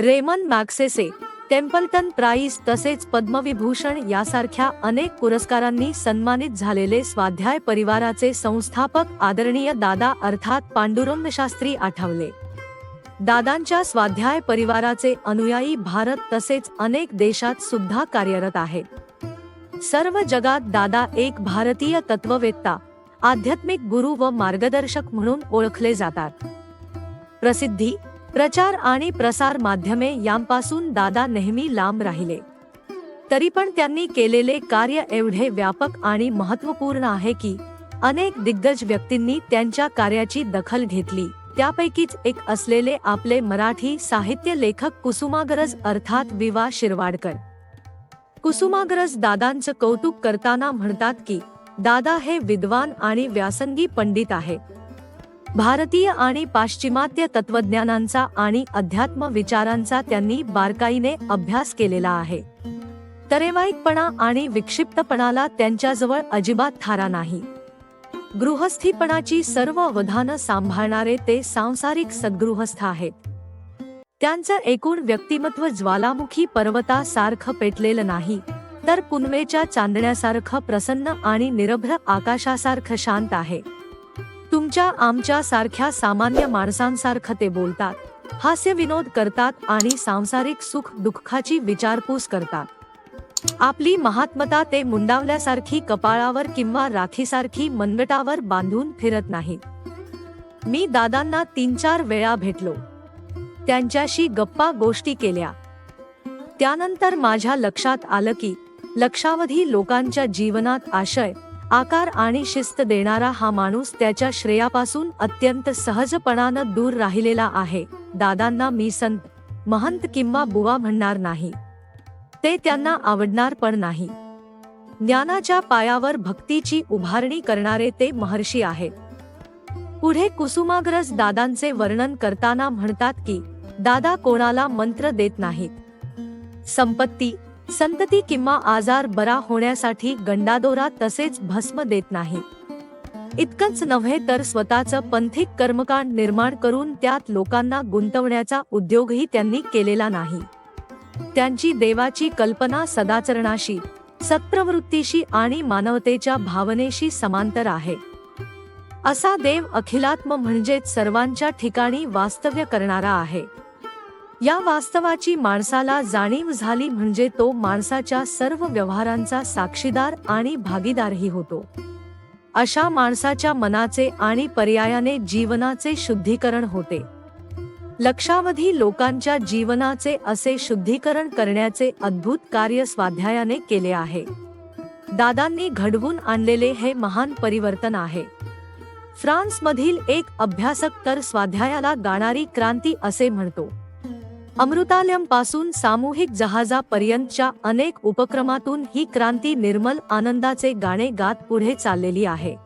Ramon Magsaysay Templeton price तसेच पद्मविभूषण यासारख्या अनेक पुरस्कारांनी सन्मानित झालेले स्वाध्याय परिवाराचे संस्थापक आदरणीय दादा अर्थात पांडुरंग शास्त्री आठवले. दादांच्या स्वाध्याय परिवाराचे अनुयायी भारत तसेच अनेक देशात सुद्धा कार्यरत आहेत सर्व जगात दादा एक भारतीय तत्ववेत्ता आध्यात्मिक गुरु व मार्गदर्शक म्हणून ओळखले जातात. प्रसिद्धी प्रचार आणि प्रसार माध्यमे यांपासून दादा नेहमी लांब राहिले. तरी पण त्यांनी केलेले कार्य एवढे व्यापक आणि महत्त्वपूर्ण आहे की अनेक दिग्गज व्यक्तींनी त्यांच्या कार्याची दखल घेतली. त्यापैकीच एक असलेले आपले मराठी साहित्य लेखक कुसुमाग्रज अर्थात विवा शिरवाडकर. कुसुमाग्रज दादांचं कौतुक करताना म्हणतात की दादा हे विद्वान आणि व्यासंगी पंडित आहेत भारतीय आणि पाश्चिमात्य तत्वज्ञानांचा आणि अध्यात्म विचारांचा त्यांनी बारकाईने अभ्यास केलेला आहे. तरेवाईकपणा आणि विक्षिप्तपणाला त्यांच्याजवळ अजिबात थारा नाही. गृहस्थीपणाची सर्व अवधानं सांभाळणारे ते सांसारिक सद्गृहस्थ आहेत. त्यांचं एकूण व्यक्तिमत्व ज्वालामुखी पर्वतासारखं पेटलेलं नाही तर पुनवेच्या चांदण्यासारखं प्रसन्न आणि निरभ्र आकाशासारखं शांत आहे. तुमच्या आमच्या सारख्या सामान्य माणसांसारखं ते बोलतात. हास्य विनोद करतात आणि सांसारिक सुख दुःखाची विचारपूस करतात. आपली महात्मता ते मुंडावल्यासारखी कपाळावर किंवा राखीसारखी मनगटावर बांधून फिरत नाहीत मी दादांना तीन चार वेळा भेटलो. त्यांच्याशी गप्पा गोष्टी केल्या. त्यानंतर माझ्या लक्षात आलं की लक्षावधी लोकांच्या जीवनात आशय आकार आणि शिस्त देणारा हा माणूस त्याच्या श्रेयापासून अत्यंत सहजपणानं दूर राहिलेला आहे. दादांना मी संत महंत किंवा बुवा म्हणणार नाही. ते त्यांना आवडणार पण नाही. ज्ञानाच्या पायावर भक्तीची उभारणी करणारे ते महर्षी आहेत. पुढे कुसुमाग्रज दादांचे वर्णन करताना म्हणतात की दादा कोणाला मंत्र देत नाहीत. संपत्ती संतती किंवा आजार बरा होण्यासाठी गंडादोरा तसेच भस्म देत नाही. इतकंच नव्हे तर स्वतःचं पंथिक कर्मकांड निर्माण करून त्यात लोकांना गुंतवण्याचा उद्योगही त्यांनी केलेला नाही. त्यांची देवाची कल्पना सदाचरणाशी सत्प्रवृत्तीशी आणि मानवतेच्या भावनेशी समांतर आहे. असा देव अखिलात्म म्हणजेच सर्वांच्या ठिकाणी वास्तव्य करणारा आहे. या वास्तवाची माणसाला जाणीव झाली म्हणजे तो माणसाच्या सर्व व्यवहारांचा साक्षीदार आणि भागीदारही होतो. अशा माणसाच्या मनाचे आणि पर्यायाने जीवनाचे शुद्धीकरण होते. लक्षावधी लोकांच्या जीवनाचे असे शुद्धीकरण करण्याचे अद्भुत कार्य स्वाध्यायाने केले आहे. दादांनी घडवून आणलेले हे महान परिवर्तन आहे. फ्रान्समधील एक अभ्यासक तर स्वाध्यायाला गाणारी क्रांती असे म्हणतो. अमृतालयमपासून सामूहिक जहाजापर्यंतच्या अनेक उपक्रमातून ही क्रांती निर्मल आनंदाचे गाणे गात पुढे चाललेली आहे.